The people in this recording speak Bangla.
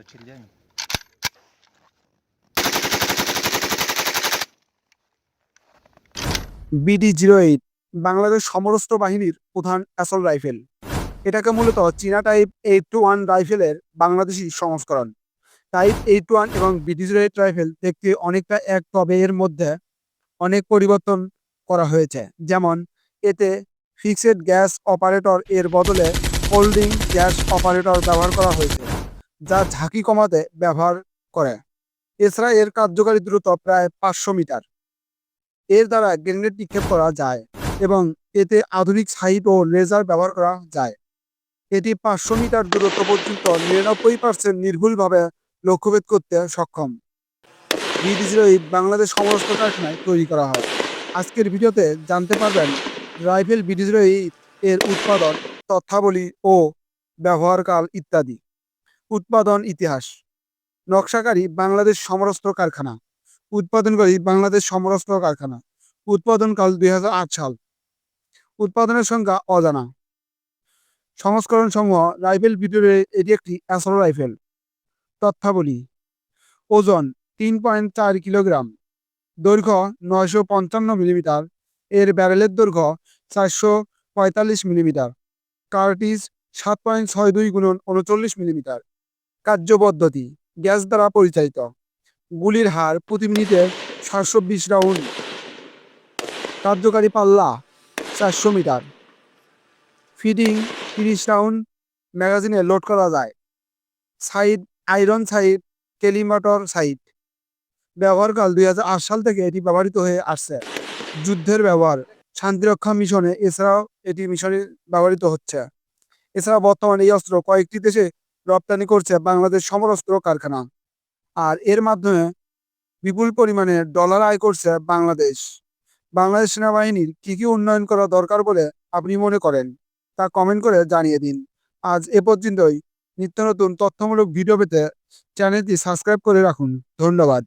за очередями. বিডি জিরো এইট বাংলাদেশ সমরস্ত্র বাহিনীর প্রধান অ্যাসল রাইফেল এটাকে মূলত চীনা টাইপ এইট টু ওয়ান রাইফেলের বাংলাদেশি সংস্করণ। টাইপ এইট ওয়ান এবং বিডি জিরো এইট রাইফেল দেখতে অনেকটা এক, তবে এর মধ্যে অনেক পরিবর্তন করা হয়েছে। যেমন, এতে ফিক্সেড গ্যাস অপারেটর এর বদলে হোল্ডিং গ্যাস অপারেটর ব্যবহার করা হয়েছে। যা ঝাঁকি কমাতে ব্যবহার করে। এছাড়া এর কার্যকারী দূরত্ব প্রায় পাঁচশো মিটার। এর দ্বারা গ্রেনেড নিক্ষেপ করা যায় এবং এতে আধুনিক সাইট ও লেজার ব্যবহার করা যায়। এটি পাঁচশো মিটার দূরত্ব পর্যন্ত নিরানব্বই পার্সেন্ট নির্ভুলভাবে লক্ষ্যভেদ করতে সক্ষম। বিডি বাংলাদেশ সমস্ত কারখানায় তৈরি করা হয়। আজকের ভিডিওতে জানতে পারবেন রাইফেল বিডি এর উৎপাদন, তথ্যাবলী ও ব্যবহারকাল ইত্যাদি। উৎপাদন ইতিহাস। নকশাকারী বাংলাদেশ সমরস্ত্র কারখানা। উৎপাদনকারী বাংলাদেশ সমরস্ত্র কারখানা। উৎপাদনকাল দুই সাল। উৎপাদনের সংখ্যা অজানা। সংস্করণ সমূহ রাইফেল ভিতরে এটি একটি অ্যাসল রাইফেল। তথ্যাবলী। ওজন তিন পয়েন্ট চার কিলোগ্রাম। দৈর্ঘ্য নয়শো পঞ্চান্ন মিলিমিটার। এর ব্যারেলের দৈর্ঘ্য চারশো পঁয়তাল্লিশ মিলিমিটার। কার্টিজ সাত পয়েন্ট ছয় দুই গুণন উনচল্লিশ মিলিমিটার। কার্য পদ্ধতি গ্যাস দ্বারা পরিচালিত। গুলির হার প্রতি মিনিটে সাতশো বিশ রাউন্ড। কার্যকারী পাল্লা চারশো মিটার। ফিডিং তিরিশ রাউন্ড ম্যাগাজিনে লোড করা যায়। Side, iron side collimator side. ব্যবহারকাল দুই হাজার আট সাল থেকে এটি ব্যবহৃত হয়ে আসছে। যুদ্ধের ব্যবহার, শান্তিরক্ষা মিশনে এছাড়াও এটি মিশনে ব্যবহৃত হচ্ছে। এছাড়া বর্তমানে এই অস্ত্র কয়েকটি দেশে রপ্তানি করছে বাংলাদেশ সমরস্ত্র কারখানা। আর এর মাধ্যমে বিপুল পরিমাণে ডলার আয় করছে বাংলাদেশ। বাংলাদেশ সেনাবাহিনীর কি কি উন্নয়ন করা দরকার বলে আপনি মনে করেন? তা কমেন্ট করে জানিয়ে দিন। আজ এ পর্যন্তই। নিত্য নতুন তথ্যমূলক ভিডিও পেতে চ্যানেলটি সাবস্ক্রাইব করে রাখুন। ধন্যবাদ।